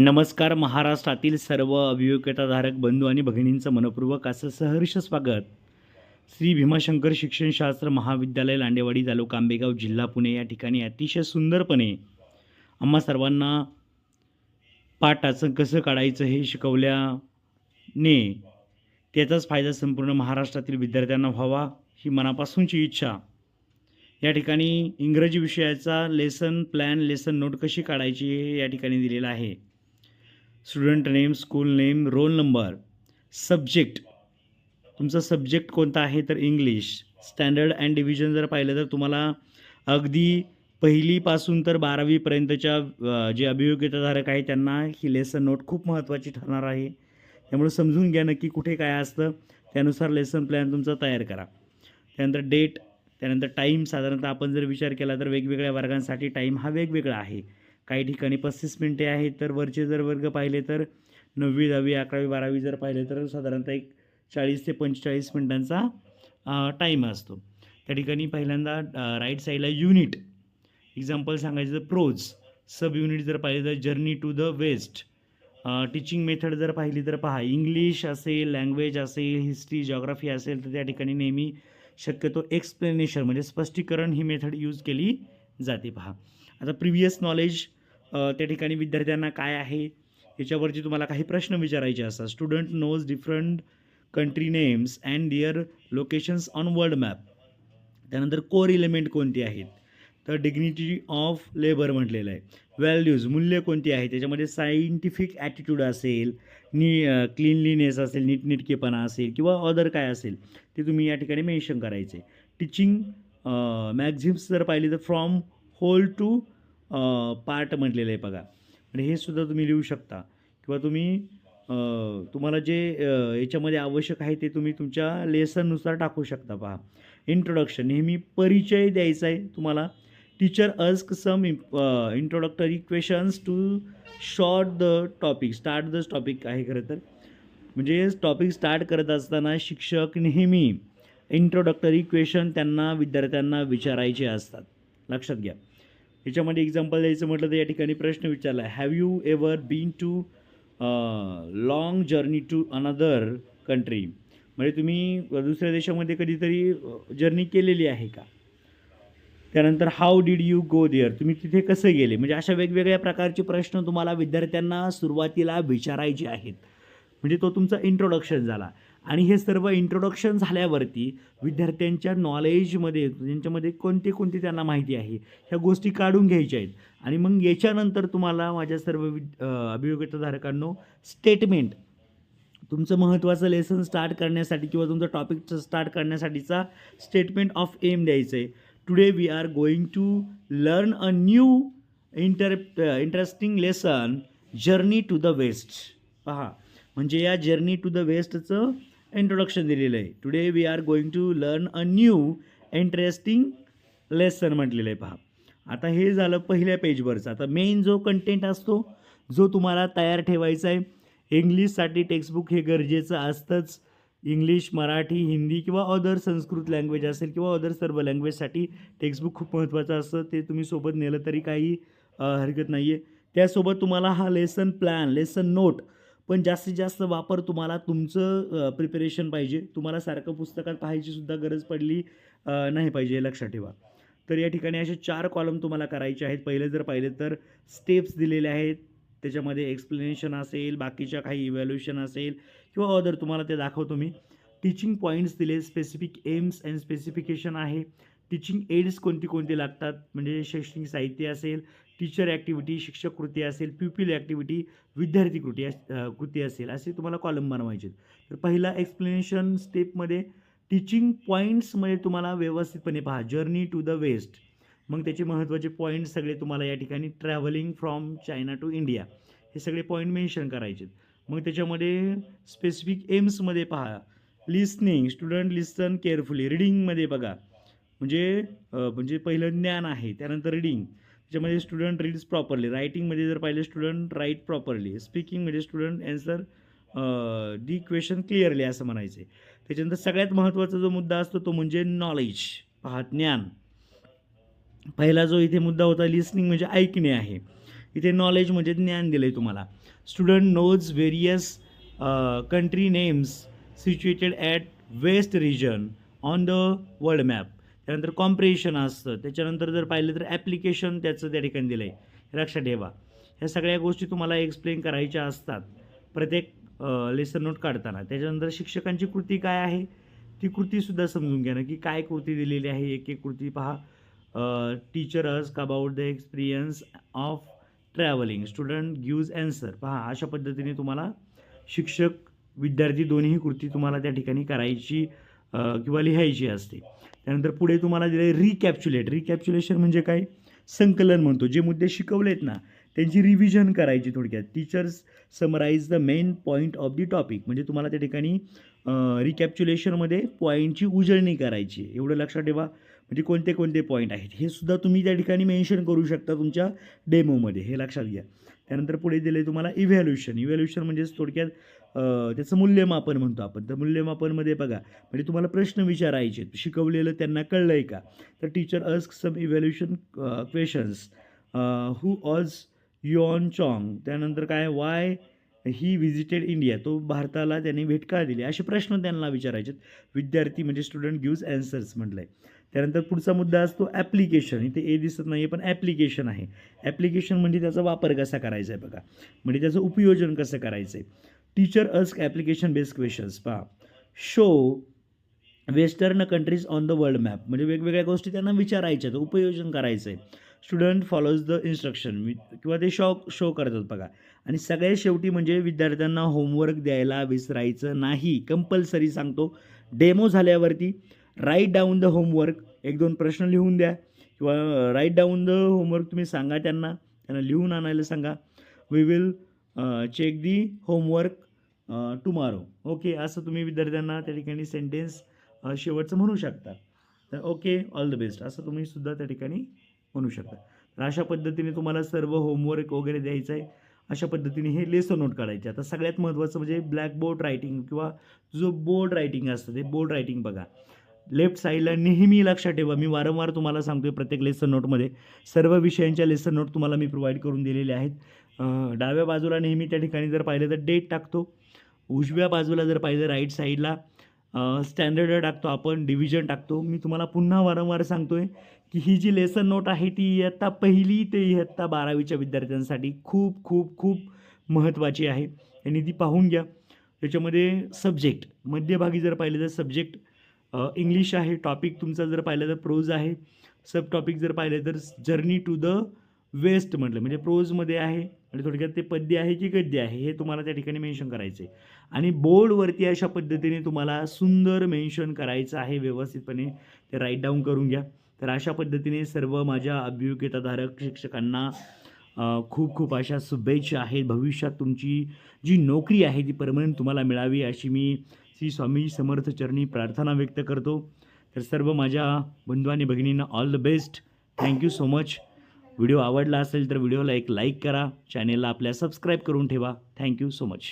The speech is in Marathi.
नमस्कार महाराष्ट्रातील सर्व अभियोग्यताधारक बंधू आणि भगिनींचं मनपूर्वक असं सहर्ष स्वागत. श्री भीमाशंकर शिक्षणशास्त्र महाविद्यालय लांडेवाडी तालुका आंबेगाव जिल्हा पुणे या ठिकाणी अतिशय सुंदरपणे आम्हा सर्वांना पाठाचं कसं काढायचं हे शिकवल्याने त्याचाच फायदा संपूर्ण महाराष्ट्रातील विद्यार्थ्यांना व्हावा ही मनापासूनची इच्छा. या ठिकाणी इंग्रजी विषयाचा लेसन प्लॅन लेसन नोट कशी काढायची हे या ठिकाणी दिलेलं आहे. Student name school name roll number subject. तुमचा सब्जेक्ट कोणता आहे तर इंग्लिश. स्टँडर्ड अँड डिव्हिजन जर पाहिलं तर तुम्हाला अगदी पहिलीपासून तर बारावीपर्यंतच्या जे अभियोग्यताधारक आहे त्यांना ही लेसन नोट खूप महत्त्वाची ठरणार आहे. त्यामुळे समजून घ्या नक्की कुठे काय असतं. त्यानुसार लेसन प्लॅन तुमचा तयार करा. त्यानंतर डेट त्यानंतर टाईम साधारणतः आपण जर विचार केला तर वेगवेगळ्या वर्गांसाठी टाईम हा वेगवेगळा आहे. काही ठिकाणी पस्तीस मिनटे आहेत तर वरचे जर वर्ग पाहिले तर नववी दहावी अकरावी बारावी जर पाहिले तर साधारणतः एक चाळीस ते पंचेचाळीस मिनटांचा टाईम असतो. त्या ठिकाणी पहिल्यांदा राईट साईडला युनिट एक्झाम्पल सांगायचं तर प्रोज सब युनिट जर पाहिले तर journey to the west teaching method जर पाहिली तर पहा इंग्लिश असेल लँग्वेज असेल हिस्ट्री जॉग्राफी असेल तर त्या ठिकाणी नेहमी शक्यतो एक्सप्लेनेशन म्हणजे स्पष्टीकरण ही मेथड यूज केली जाते पहा. आता प्रिव्हियस नॉलेज त्या ठिकाणी विद्यार्थ्यांना काय आहे याच्यावरती तुम्हाला काही प्रश्न विचारायचे असतात. Student knows different country names and their locations on world map त्यानंतर कोर इलेमेंट कोणती आहेत? तर डिग्निटी ऑफ लेबर म्हटलेलं आहे. व्हॅल्यूज मूल्य कोणती आहेत? त्याच्यामध्ये सायंटिफिक ॲटिट्यूड असेल नी क्लिनलीनेस असेल नीटनीटकेपणा असेल किंवा अदर काय असेल ते तुम्ही या ठिकाणी मेन्शन करायचे. टीचिंग मॅक्झिम्स जर पाहिली तर फ्रॉम होल टू पार्ट म्हटलेलं आहे बघा. म्हणजे हे सुद्धा तुम्ही लिहू शकता. किंवा तुम्ही तुम्हाला जे याच्यामध्ये आवश्यक आहे ते तुम्ही तुमच्या लेसननुसार टाकू शकता पहा. इंट्रोडक्शन नेहमी परिचय द्यायचा आहे तुम्हाला. Teacher ask some introductory questions to short the topic start the topic आहे खरं तर. म्हणजे टॉपिक स्टार्ट करत असताना शिक्षक नेहमी इंट्रोडक्टरी क्वेशन त्यांना विद्यार्थ्यांना विचारायचे असतात. लक्षात घ्या. याच्यामध्ये एक्झाम्पल द्यायचं म्हटलं तर या ठिकाणी प्रश्न विचारला. Have you ever been to long journey to another country म्हणजे तुम्ही दुसऱ्या देशामध्ये कधीतरी जर्नी केलेली आहे का? त्यानंतर how did you go there तुम्ही तिथे कसे गेले? म्हणजे अशा वेगवेगळ्या प्रकारचे प्रश्न तुम्हाला विद्यार्थ्यांना सुरुवातीला विचारायचे आहेत. म्हणजे तो तुमचा इंट्रोडक्शन झाला. आणि हे सर्व इंट्रोडक्शन झाल्यावरती विद्यार्थ्यांच्या नॉलेजमध्ये त्यांच्यामध्ये कोणते कोणते त्यांना माहिती आहे ह्या गोष्टी काढून घ्यायच्या आहेत. आणि मग याच्यानंतर तुम्हाला माझ्या सर्व विद अभियोग्यताधारकांनो स्टेटमेंट तुमचं महत्त्वाचं लेसन स्टार्ट करण्यासाठी किंवा तुमचं टॉपिक स्टार्ट करण्यासाठीचा स्टेटमेंट ऑफ एम द्यायचं आहे. Today we are going to learn a new inter interesting lesson journey to the west पहा म्हणजे या जर्नी टू द वेस्टचं इंट्रोडक्शन दिलेलं आहे. Today we are going to learn a new interesting lesson म्हटलेलं आहे. पहा. आता हे झालं पहिल्या पेजवरचं आता मेन जो कंटेंट असतो जो तुम्हाला तयार ठेवायचा आहे इंग्लिशसाठी टेक्स्टबुक हे गरजेचं असतंच. इंग्लिश मराठी हिंदी किंवा अदर संस्कृत लँग्वेज असेल किंवा अदर सर्व लँग्वेजसाठी टेक्स्टबुक खूप महत्त्वाचं असतं. ते तुम्ही सोबत नेलं तरी काही हरकत नाही आहे त्यासोबत तुम्हाला हा लेसन प्लॅन लेसन नोट पण जास्तीत जास्त वापर तुम्हाला तुमचं प्रिपरेशन पाहिजे. तुम्हाला सारखं पुस्तकात पाहायचीसुद्धा गरज पडली नाही पाहिजे हे लक्षात ठेवा. तर या ठिकाणी असे चार कॉलम तुम्हाला करायचे आहेत. पहिले जर पाहिले तर स्टेप्स दिलेले आहेत. त्याच्यामध्ये एक्सप्लेनेशन असेल बाकीच्या काही इव्हॅल्युएशन असेल किंवा अदर तुम्हाला ते दाखवतो मी. टीचिंग पॉईंट्स दिले स्पेसिफिक एम्स अँड स्पेसिफिकेशन आहे. टीचिंग एड्स कोणती कोणती लागतात? म्हणजे शैक्षणिक साहित्य असेल टीचर ॲक्टिव्हिटी शिक्षक कृती असेल प्युपिल ॲक्टिव्हिटी विद्यार्थी कृती अस- कृती असेल असे तुम्हाला कॉलम बनवायचे तर पहिला एक्सप्लेनेशन स्टेपमध्ये टीचिंग पॉईंट्समध्ये तुम्हाला व्यवस्थितपणे पहा. जर्नी टू द वेस्ट मग त्याचे महत्त्वाचे पॉईंट्स सगळे तुम्हाला या ठिकाणी travelling from China to India हे सगळे पॉईंट मेन्शन करायचे मग त्याच्यामध्ये स्पेसिफिक एम्समध्ये पहा. लिस्निंग स्टुडंट लिसन केअरफुली रिडिंगमध्ये बघा. म्हणजे म्हणजे पहिलं ज्ञान आहे त्यानंतर रिडिंग त्याच्यामध्ये स्टुडंट रीड्स प्रॉपरली रायटिंगमध्ये जर पाहिलं student write properly स्पीकिंगमध्ये student answer the question clearly असं म्हणायचे. त्याच्यानंतर सगळ्यात महत्त्वाचा जो मुद्दा असतो तो म्हणजे नॉलेज पहा ज्ञान. पहिला जो इथे मुद्दा होता लिसनिंग म्हणजे ऐकणे आहे. इथे नॉलेज म्हणजे ज्ञान दिलं आहे तुम्हाला student knows various country names situated at west region on the world map त्यानंतर कॉम्प्रिहेशन असतं. त्याच्यानंतर जर पाहिलं तर ॲप्लिकेशन त्याचं त्या ठिकाणी दिलं आहे लक्षात ठेवा. ह्या सगळ्या गोष्टी तुम्हाला एक्सप्लेन करायच्या असतात. प्रत्येक लेसन नोट काढताना. त्याच्यानंतर शिक्षकांची कृती काय आहे? ती कृतीसुद्धा समजून घ्या ना की काय कृती दिलेली आहे? एक एक कृती पहा. Teacher ask about the experience of travelling student gives answer पहा अशा पद्धतीने तुम्हाला शिक्षक विद्यार्थी दोन्ही कृती तुम्हाला त्या ठिकाणी करायची किंवा लिहायची असते. त्यानंतर पुढे तुम्हाला दिले रिकॅप्च्युलेट रिकॅप्च्युलेशन म्हणजे काय? संकलन म्हणतो. जे मुद्दे शिकवलेत ना त्यांची रिव्हिजन करायची थोडक्यात. Teachers summarise the main point of the topic म्हणजे तुम्हाला त्या ठिकाणी रिकॅप्च्युलेशनमध्ये पॉईंटची उजळणी करायची आहे. एवढं लक्षात ठेवा. म्हणजे कोणते कोणते पॉईंट आहेत? हे सुद्धा तुम्ही त्या ठिकाणी मेन्शन करू शकता तुमच्या डेमोमध्ये हे लक्षात घ्या. त्यानंतर पुढे दिले तुम्हाला इव्हॅल्युशन इव्हॅल्युशन म्हणजेच थोडक्यात त्याचं मूल्यमापन म्हणतो आपण. तर मूल्यमापनमध्ये बघा म्हणजे तुम्हाला प्रश्न विचारायचे आहेत. शिकवलेलं त्यांना कळलं आहे का? तर teacher ask some evaluation questions हू ऑज युऑन चॉंग त्यानंतर काय? वाय ही विजिटेड इंडिया तो भारताला त्यांनी भेट का दिली. असे प्रश्न त्यांना विचारायचे आहेत. विद्यार्थी म्हणजे स्टुडंट गिव्ज ॲन्सर्स म्हटलं आहे त्यानंतर पुढचा मुद्दा असतो ॲप्लिकेशन इथे ए दिसत नाही आहे पण ॲप्लिकेशन आहे. ॲप्लिकेशन म्हणजे त्याचा वापर कसा करायचा आहे बघा. म्हणजे त्याचं उपयोजन कसं करायचं आहे teacher ask application based questions पहा. Show western countries on the world map म्हणजे वेगवेगळ्या गोष्टी त्यांना विचारायच्या आहेत उपयोजन करायचं आहे स्टुडंट फॉलोज द इन्स्ट्रक्शन किंवा ते शो शो करतात बघा. आणि सगळ्यात शेवटी म्हणजे विद्यार्थ्यांना होमवर्क द्यायला विसरायचं नाही. कंपल्सरी सांगतो. डेमो झाल्यावरती राईट डाऊन द होमवर्क एक दोन प्रश्न लिहून द्या. किंवा राईट डाऊन द होमवर्क तुम्ही सांगा त्यांना. त्यांना लिहून आणायला सांगा. We will check the homework tomorrow okay असं तुम्ही विद्यार्थ्यांना त्या ठिकाणी सेंटेन्स शेवटचं म्हणू शकता. तर ओके ऑल द बेस्ट असं तुम्ही सुद्धा त्या ठिकाणी म्हणू शकता. तर अशा पद्धतीने तुम्हाला सर्व होमवर्क वगैरे द्यायचं आहे. अशा पद्धतीने हे लेसन नोट काढायचे. आता सगळ्यात महत्त्वाचं म्हणजे ब्लॅकबोर्ड रायटिंग किंवा जो बोर्ड रायटिंग असतं ते बोर्ड रायटिंग बघा. लेफ्ट साईडला नेहमी लक्षात ठेवा. मी वारंवार तुम्हाला सांगतोय प्रत्येक लेसन नोटमध्ये सर्व विषयांच्या लेसन नोट तुम्हाला मी प्रोव्हाइड करून दिलेले आहेत. डाव्या बाजूला नेहमी त्या ठिकाणी जर पाहिलं तर डेट टाकतो. उजव्या बाजूला जर पाहिलं राईट साईडला स्टँडर्ड टाकतो आपण डिव्हिजन टाकतो. मी तुम्हाला पुन्हा वारंवार सांगतो आहे की ही जी लेसन नोट आहे ती इयत्ता पहिली ते इयत्ता बारावीच्या विद्यार्थ्यांसाठी खूप खूप खूप महत्त्वाची आहे. आणि ती पाहून घ्या. त्याच्यामध्ये सब्जेक्ट मध्यभागी जर पाहिलं तर सब्जेक्ट इंग्लिश आहे. टॉपिक तुमचा जर पाहिलं तर प्रोज आहे. सब टॉपिक जर पाहिलं तर जर्नी टू द वेस्ट म्हटलं. म्हणजे प्रोजमध्ये आहे आणि थोडक्यात ते पद्य आहे की गद्य आहे हे तुम्हाला त्या ठिकाणी मेन्शन करायचं आहे आणि बोर्डवरती अशा पद्धतीने तुम्हाला सुंदर मेन्शन करायचं आहे व्यवस्थितपणे ते राईट डाऊन करून घ्या. तर अशा पद्धतीने सर्व माझ्या अभियोग्यताधारक शिक्षकांना खूप खूप अशा शुभेच्छा आहेत. भविष्यात तुमची जी नोकरी आहे ती परमनंट तुम्हाला मिळावी अशी मी श्री स्वामी समर्थ चरणी प्रार्थना व्यक्त करतो. तर सर्व माझ्या बंधू आणि भगिनींना all the best thank you so much video आवडला असेल तर व्हिडिओला एक लाईक करा. चॅनेलला आपल्या सबस्क्राईब करून ठेवा. Thank you so much